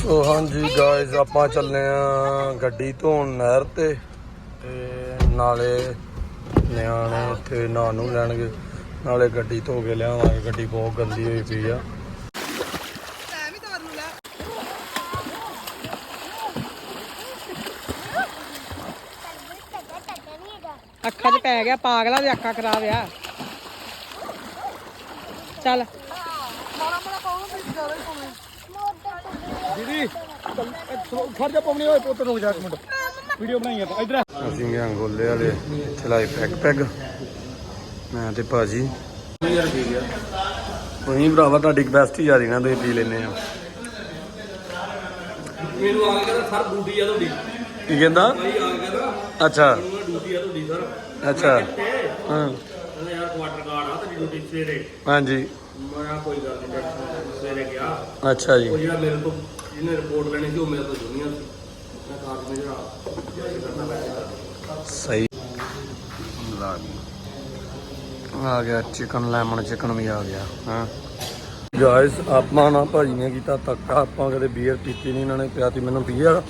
ਸੋ ਹਾਂਜੀ ਗਾਇਜ਼ ਆਪਾਂ ਚੱਲੇ ਆ ਗੱਡੀ ਧੋਣ ਨਹਿਰ ਤੇ ਤੇ ਨਾਲੇ ਨਿਆਣੇ ਇੱਥੇ ਨਹਾਉਣ ਨੂੰ ਲੈਣਗੇ। ਨਾਲੇ ਗੱਡੀ ਧੋ ਕੇ ਲਿਆਵਾਂਗੇ ਗੱਡੀ ਬਹੁਤ ਗੰਦੀ ਹੋਈ ਪਈ ਆ। ਅੱਖਾਂ 'ਚ ਪੈ ਗਿਆ ਪਾਗਲਾ ਦੇ ਅੱਖਾਂ ਖਰਾਬ ਆ। ਚੱਲ। ਦੀਦੀ ਖੜ ਜਾ ਪਵਨੀ ਓਏ ਪੁੱਤ ਰੁਕ ਜਾ ਮਿੰਟ। ਵੀਡੀਓ ਬਣਾਈ ਆਪਾਂ ਇਧਰ ਅਸੀਂ ਗਏ ਅੰਗੋਲੇ ਵਾਲੇ ਇੱਥੇ ਲਾਈ ਪੈਗ ਪੈਗ। ਮੈਂ ਤੇ ਭਾਜੀ। ਤੁਸੀਂ ਭਰਾਵਾ ਤੁਹਾਡੀ ਕਪੈਸਿਟੀ ਜ਼ਿਆਦੀ ਨਾ ਤੁਸੀਂ ਪੀ ਲੈਨੇ ਆ ਮੈਨੂੰ ਆ ਕੇ ਕਹਿੰਦਾ ਸਰ ਡਿਊਟੀ ਆ ਤੁਹਾਡੀ। ਕੀ ਕਹਿੰਦਾ? ਅੱਛਾ। ਡਿਊਟੀ ਆ ਤੁਹਾਡੀ ਸਰ। ਅੱਛਾ। ਹਾਂ। ਯਾਰ ਕੁਆਟਰ ਕਾਰਡ ਆ ਤੁਹਾਡੀ ਡਿਊਟੀ ਸਵੇਰੇ। ਹਾਂਜੀ। ਮੈਂ ਕਿਹਾ ਕੋਈ ਗੱਲ ਨਹੀਂ ਡਾਕਟਰ ਸਵੇਰੇ ਗਿਆ। ਅੱਛਾ ਜੀ। ਉਹ ਜਿਹੜਾ ਮੇਰੇ ਤੋਂ ਜਿਹਨੇ ਰਿਪੋਰਟ ਲੈਣੀ ਸੀ ਉਹ ਮੇਰੇ ਤੋਂ ਜੂਨੀਅਰ ਸੀ। ਮੈਂ ਕਾਰਡ ਮੇਜਰ ਆ ਸਹੀ। ਲਾ ਆ ਗਿਆ ਚਿਕਨ ਲੈਮਨ ਚਿਕਨ ਵੀ ਆ ਗਿਆ ਹਾਂ। ਗਾਇਸ ਆਪਾਂ ਨਾ ਭਾਜੀ ਨੇ ਕੀਤਾ ਧੱਕਾ ਆਪਾਂ ਕਦੇ ਬੀਅਰ ਪੀਤੀ ਨਹੀਂ ਇਹਨਾਂ ਨੇ ਪਿਆਤੀ ਮੈਨੂੰ ਬੀਅਰ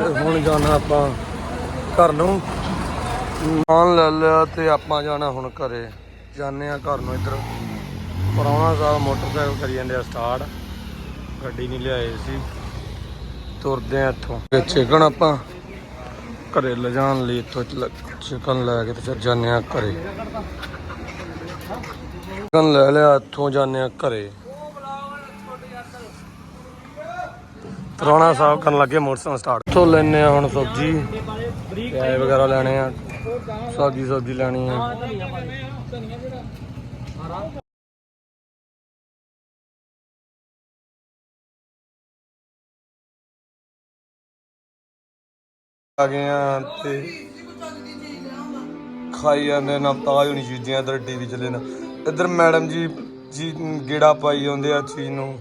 ਹੁਣ ਜਾਣਾ ਆਪਾਂ ਘਰ ਨੂੰ। ਮਾਨ ਲੈ ਲਿਆ ਤੇ ਆਪਾਂ ਜਾਣਾ ਹੁਣ ਘਰੇ। ਜਾਣੇ ਆ ਘਰ ਨੂੰ ਇੱਧਰ। ਪਰੌਣਾ ਸਾਹਿਬ ਮੋਟਰਸਾਈਕਲ ਕਰੀ ਜਾਂਦੇ ਆ, ਸਟਾਰਟ। ਗੱਡੀ ਨਹੀਂ ਲਿਆਏ ਸੀ। ਤੁਰਦੇ ਆ ਇੱਥੋਂ। ਚਿਕਨ ਆਪਾਂ ਘਰੇ ਲਿਜਾਣ ਲਈ ਇੱਥੋਂ ਚਿਕਨ ਲੈ ਕੇ ਤੇ ਫਿਰ ਜਾਂਦੇ ਆ ਘਰੇ। ਚਿਕਨ ਲੈ ਲਿਆ, ਇੱਥੋਂ ਜਾਂਦੇ ਆ ਘਰੇ। ਪਰੌਣਾ ਸਾਹਿਬ ਕਰਨ ਲੱਗੇ ਮੋਟਰਸਾਈਕਲ ਸਟਾਰਟ। ਇੱਥੋਂ ਲੈਣੇ ਆ ਹੁਣ ਸਬਜ਼ੀ। ਪਿਆਜ਼ ਵਗੈਰਾ ਲੈਣੇ ਆ। ਸਬਜ਼ੀ ਸਬਜ਼ੀ ਲੈਣੀ ਆ। ਆ ਗਏ ਆ ਤੇ ਖਾਈ ਜਾਂਦੇ ਨਾ ਤਾਜ ਹੋਣੀ ਚੀਜ਼ਾਂ, ਇਧਰ ਟੀਵੀ ਚੱਲੇ ਨਾ। ਇਧਰ ਮੈਡਮ ਜੀ ਜੀ ਗੇੜਾ ਪਾਈ ਜਾਂਦੇ ਆ ਚੀਜ਼ ਨੂੰ।